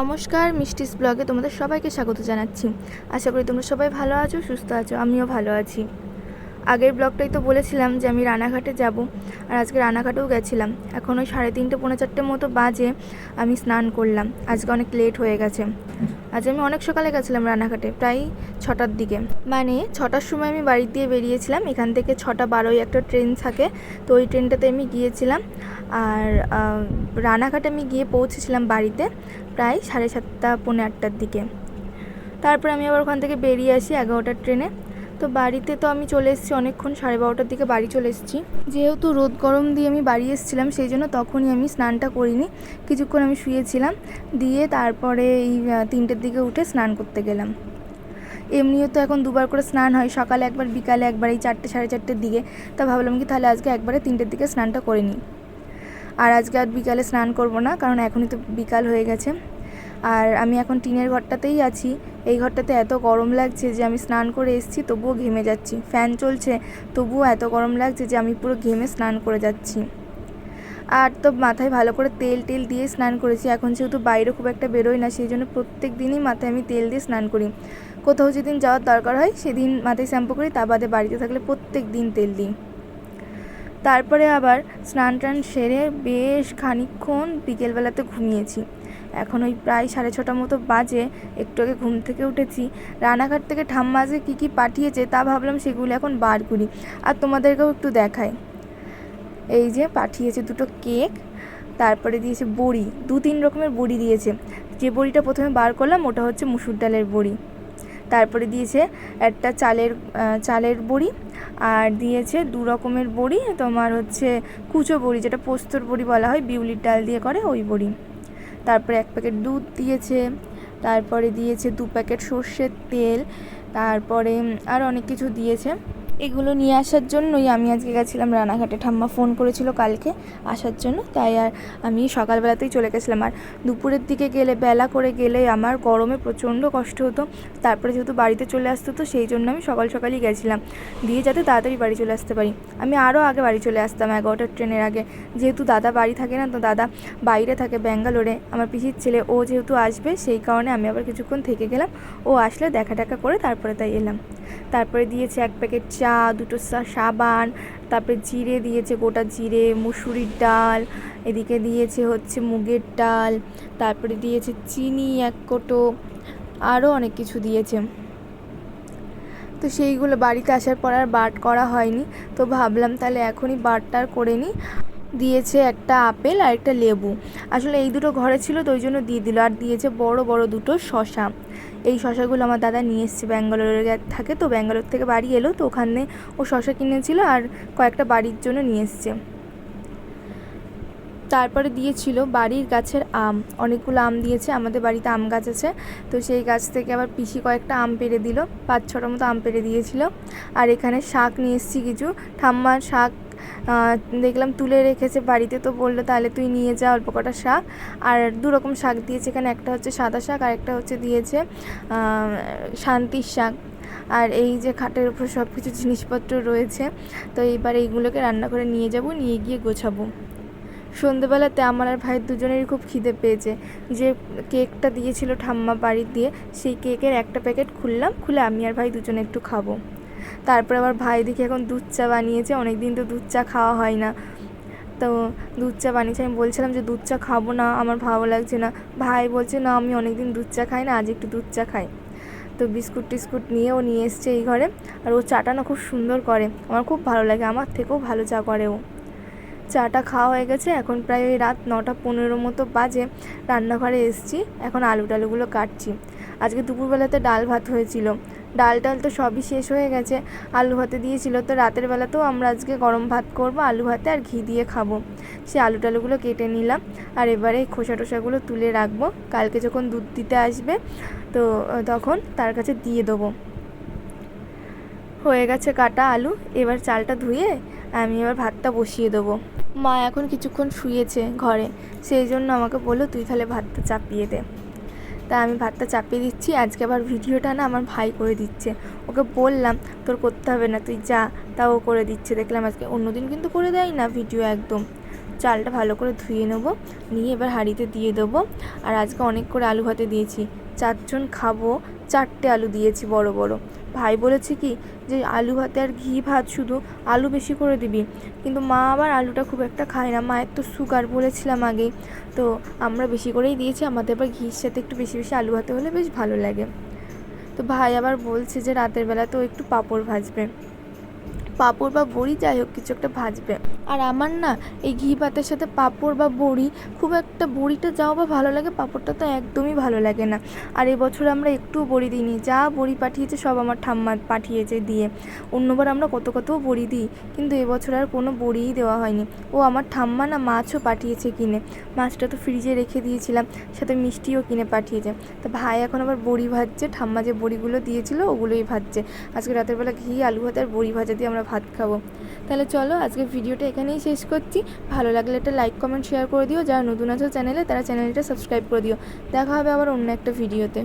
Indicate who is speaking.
Speaker 1: নমস্কার, মিষ্টিস ব্লগে তোমাদের সবাইকে স্বাগত জানাচ্ছি। আশা করি তোমরা সবাই ভালো আছো, সুস্থ আছো, আমিও ভালো আছি। আগের ব্লগটাই তো বলেছিলাম যে আমি রানাঘাটে যাব, আর আজকে রানাঘাটেও গেছিলাম। এখন ওই সাড়ে তিনটে, পৌনে চারটে মতো বাজে আমি স্নান করলাম। আজকে অনেক লেট হয়ে গেছে। আজ আমি অনেক সকালে গেছিলাম রানাঘাটে, প্রায় ছটার দিকে। মানে ছটার সময় আমি বাড়ি দিয়ে বেরিয়েছিলাম, এখান থেকে ছটা বারোই একটা ট্রেন থাকে, তো ওই ট্রেনটাতে আমি গিয়েছিলাম। আর রানাঘাটে আমি গিয়ে পৌঁছেছিলাম বাড়িতে প্রায় সাড়ে সাতটা, পৌনে আটটার দিকে। তারপর আমি আবার ওখান থেকে বেরিয়ে আসি এগারোটার ট্রেনে। তো বাড়িতে তো আমি চলে এসেছি অনেকক্ষণ, সাড়ে বারোটার দিকে বাড়ি চলে এসেছি। যেহেতু রোদ গরম দিয়ে আমি বাড়ি এসেছিলাম, সেই জন্য তখনই আমি স্নানটা করিনি। কিছুক্ষণ আমি শুয়েছিলাম, দিয়ে তারপরে এই তিনটের দিকে উঠে স্নান করতে গেলাম। এমনিও তো এখন দুবার করে স্নান হয়, সকালে একবার, বিকালে একবার, এই চারটে, সাড়ে চারটের দিকে। তা ভাবলাম কি তাহলে আজকে একবারে তিনটের দিকে স্নানটা করে নিই। আর আজকে আর বিকালে স্নান করব না, কারণ এখনই তো বিকাল হয়ে গেছে। আর আমি এখন টিনের ঘরটাতেই আছি। এই ঘরটাতে এত গরম লাগছে যে আমি স্নান করে এসেছি, তবুও ঘেমে যাচ্ছি। ফ্যান চলছে, তবুও এত গরম লাগছে যে আমি পুরো ঘেমে স্নান করে যাচ্ছি। আর তো মাথায় ভালো করে তেল টেল দিয়ে স্নান করেছি। এখন যেহেতু বাইরে খুব একটা বেরোই না, সেই জন্য প্রত্যেক দিনই মাথায় আমি তেল দিয়ে স্নান করি। কোথাও যেদিন যাওয়ার দরকার হয়, সেদিন মাথায় শ্যাম্পু করি, তা বাদে বাড়িতে থাকলে প্রত্যেক দিন তেল দিই। তারপরে আবার স্নান টান সেরে বেশ খানিকক্ষণ বিকেলবেলাতে ঘুমিয়েছি। এখন ওই প্রায় সাড়ে ছটা মতো বাজে, একটু আগে ঘুম থেকে উঠেছি। রানাঘাট থেকে ঠাম্মা যে কী কী পাঠিয়েছে, তা ভাবলাম সেগুলো এখন বার করি আর তোমাদেরকেও একটু দেখাই। এই যে পাঠিয়েছে দুটো কেক, তারপরে দিয়েছে বড়ি, দু তিন রকমের বড়ি দিয়েছে। যে বড়িটা প্রথমে বার করলাম, ওটা হচ্ছে মুসুর ডালের বড়ি। তারপরে দিয়েছে একটা চালের চালের বড়ি আর দিয়েছে দু রকমের বড়ি, তোমার হচ্ছে কুচো বড়ি, যেটা পোস্তর বড়ি বলা হয়, বিউলির ডাল দিয়ে করে ওই বড়ি। তারপরে এক প্যাকেট দুধ দিয়েছে, তারপরে দিয়েছে দু প্যাকেট সর্ষের তেল, তারপরে আর অনেক কিছু দিয়েছে। এগুলো নিয়ে আসার জন্যই আমি আজকে গেছিলাম রানাঘাটে। ঠাম্মা ফোন করেছিল কালকে আসার জন্য, তাই আর আমি সকালবেলাতেই চলে গেছিলাম। আর দুপুরের দিকে গেলে, বেলা করে গেলে আমার গরমে প্রচণ্ড কষ্ট হতো। তারপরে যেহেতু বাড়িতে চলে আসতে, তো সেই জন্য আমি সকাল সকালই গেছিলাম। দিয়ে যাতে তাড়াতাড়ি বাড়ি চলে আসতে পারি। আমি আরও আগে বাড়ি চলে আসতাম এগারোটার ট্রেনের আগে। যেহেতু দাদা বাড়ি থাকে না, তো দাদা বাইরে থাকে ব্যাঙ্গালোরে। আমার পিসির ছেলে, ও যেহেতু আসবে, সেই কারণে আমি আবার কিছুক্ষণ থেকে গেলাম। ও আসলে দেখা টাকা করে তারপরে তাই এলাম। তারপরে দিয়েছে এক প্যাকেট চা দুটো সা- সাবান, তারপরে জিরে দিয়েছে গোটা জিরে, মুসুরির ডাল, এদিকে দিয়েছে হচ্ছে মুগের ডাল, তারপরে দিয়েছে চিনি এক কোটো আরও অনেক কিছু দিয়েছে। তো সেইগুলো বাড়িতে আসার পর আর বাট করা হয়নি, তো ভাবলাম তাহলে এখনই বাটটার করে নিই। দিয়েছে একটা আপেল আর একটা লেবু। আসলে এই দুটো ঘরে ছিল তো ওই জন্য দিয়ে দিল। আর দিয়েছে বড় বড় দুটো শশা। এই শশাগুলো আমার দাদা নিয়ে এসছে। ব্যাঙ্গালোরে গে- থাকে তো, ব্যাঙ্গালোর থেকে বাড়ি এলো তো ওখানে ও শশা কিনেছিল আর কয়েকটা বাড়ির জন্য নিয়ে এসছে। তারপরে দিয়েছিল বাড়ির গাছের আম। অনেকগুলো আম দিয়েছে। আমাদের বাড়িতে আম গাছ আছে। তো সেই গাছ থেকে আবার পিসি কয়েকটা আম পেড়ে দিল। পাঁচ ছটার মতো আম পেড়ে দিয়েছিল। আর এখানে শাক নিয়ে এসেছি কিছু। ঠাম্মার শাক দেখলাম তুলে রেখেছে বাড়িতে, তো বলল, তাহলে তুই নিয়ে যা অল্প কটা শাক। আর দু রকম শাক দিয়েছে, এখানে একটা হচ্ছে সাদা শাক, আর একটা হচ্ছে দিয়েছে শান্তির শাক। আর এই যে খাটের উপর সব কিছু জিনিসপত্র রয়েছে, তো এইবার এইগুলোকে রান্না করে নিয়ে যাব, নিয়ে গিয়ে গোছাবো। সন্ধেবেলাতে আমার আর ভাইয়ের দুজনেরই খুব খিদে পেয়েছে। যে কেকটা দিয়েছিল ঠাম্মা বাড়ি দিয়ে সেই কেকের একটা প্যাকেট খুললাম, খুলে আমি আর ভাই দুজনে একটু খাব। তারপরে আবার ভাই দেখি এখন দুধ চা বানিয়েছে অনেক দিন তো দুধ চা খাওয়া হয় না। তো দুধ চা বানিয়েছে, আমি বলছিলাম যে দুধ চা খাব না, আমার ভালো লাগছে না। ভাই বলছে, না, আমি অনেক দিন দুধ চা খাই না, আজ একটু দুধ চা খাই। তো বিস্কুট টিস্কুট নিয়েও নিয়ে এসছে এই ঘরে, আর ও চাটা না খুব সুন্দর করে, আমার খুব ভালো লাগে, আমার থেকেও ভালো চা করে ও। চাটা খাওয়া হয়ে গেছে, এখন প্রায় ওই রাত নটা পনেরো মতো বাজে, রান্নাঘরে এসেছি, এখন আলু টালুগুলো কাটছি। আজকে দুপুরবেলাতে ডাল ভাত হয়েছিল ডাল টাল তো সবই শেষ হয়ে গেছে। আলু ভাতে দিয়েছিল তো রাতের বেলাতেও আমরা আজকে গরম ভাত করব, আলু ভাতে আর ঘি দিয়ে খাব। সে আলু টালুগুলো কেটে নিলাম আর এবারে খোসা টোসাগুলো তুলে রাখব। কালকে যখন দুধ দিতে আসবে, তো তখন তার কাছে দিয়ে দেবো। হয়ে গেছে কাটা আলু, এবার চালটা ধুয়ে আমি এবার ভাতটা বসিয়ে দেবো। মা এখন কিছুক্ষণ শুয়েছে ঘরে, সেই জন্য আমাকে বলল, তুই তাহলে ভাতটা চাপিয়ে দে। তা আমি ভাতটা চাপিয়ে দিচ্ছি। আজকে আবার ভিডিওটা না আমার ভাই করে দিচ্ছে। ওকে বললাম, তোর করতে হবে না, তুই যা। তা ও করে দিচ্ছে। দেখলাম আজকে অন্যদিন কিন্তু করে দেয় না ভিডিও একদম। চালটা ভালো করে ধুয়ে নেব, নিয়ে এবার হাঁড়িতে দিয়ে দেবো। আর আজকে অনেক করে আলু ভাতে দিয়েছি। চারজন খাব, চারটে আলু দিয়েছি বড় বড়। ভাই বলেছে কি যে আলু ভাতে আর ঘি ভাত শুধু আলু বেশি করে দিবি। কিন্তু মা আবার আলুটা খুব একটা খায় না। মায়ের তো সুগার বলেছিলাম আগেই। তো আমরা বেশি করেই দিয়েছি। আমাদের আবার ঘির সাথে একটু বেশি বেশি আলু ভাতে হলে বেশ ভালো লাগে। তো ভাই আবার বলছে যে রাতের বেলা তো একটু পাঁপড় ভাজবে। পাঁপড় বা বড়ি, যাই হোক, কিছু একটা ভাজবে। আর আমার না, এই ঘি ভাতের সাথে পাঁপড় বা বড়ি, খুব একটা বড়িটা যাও বা ভালো লাগে, পাঁপড়টা তো একদমই ভালো লাগে না। আর এবছর আমরা একটুও বড়ি দিইনি, যা বড়ি পাঠিয়েছে সব আমার ঠাম্মা পাঠিয়েছে দিয়ে। অন্যবার আমরা কত কত বড়ি দিই, কিন্তু এবছর আর কোনো বড়িই দেওয়া হয়নি। ও আমার ঠাম্মা না মাছও পাঠিয়েছে কিনে, মাছটা তো ফ্রিজে রেখে দিয়েছিলাম, সাথে মিষ্টিও কিনে পাঠিয়েছে। তা ভাই এখন আবার বড়ি ভাজছে, ঠাম্মা যে বড়িগুলো দিয়েছিল, ওগুলোই ভাজছে। আজকে রাতের বেলা ঘি, আলু ভাত আর বড়ি ভাজা দিয়ে আমরা ভাত খাব। তাহলে চলো আজকে ভিডিওটা এখানেই শেষ করছি। ভালো লাগলে একটা লাইক কমেন্ট শেয়ার করে দিও। যারা নতুন আছো চ্যানেলে তারা চ্যানেলটা সাবস্ক্রাইব করে দিও। দেখা হবে আবার অন্য একটা ভিডিওতে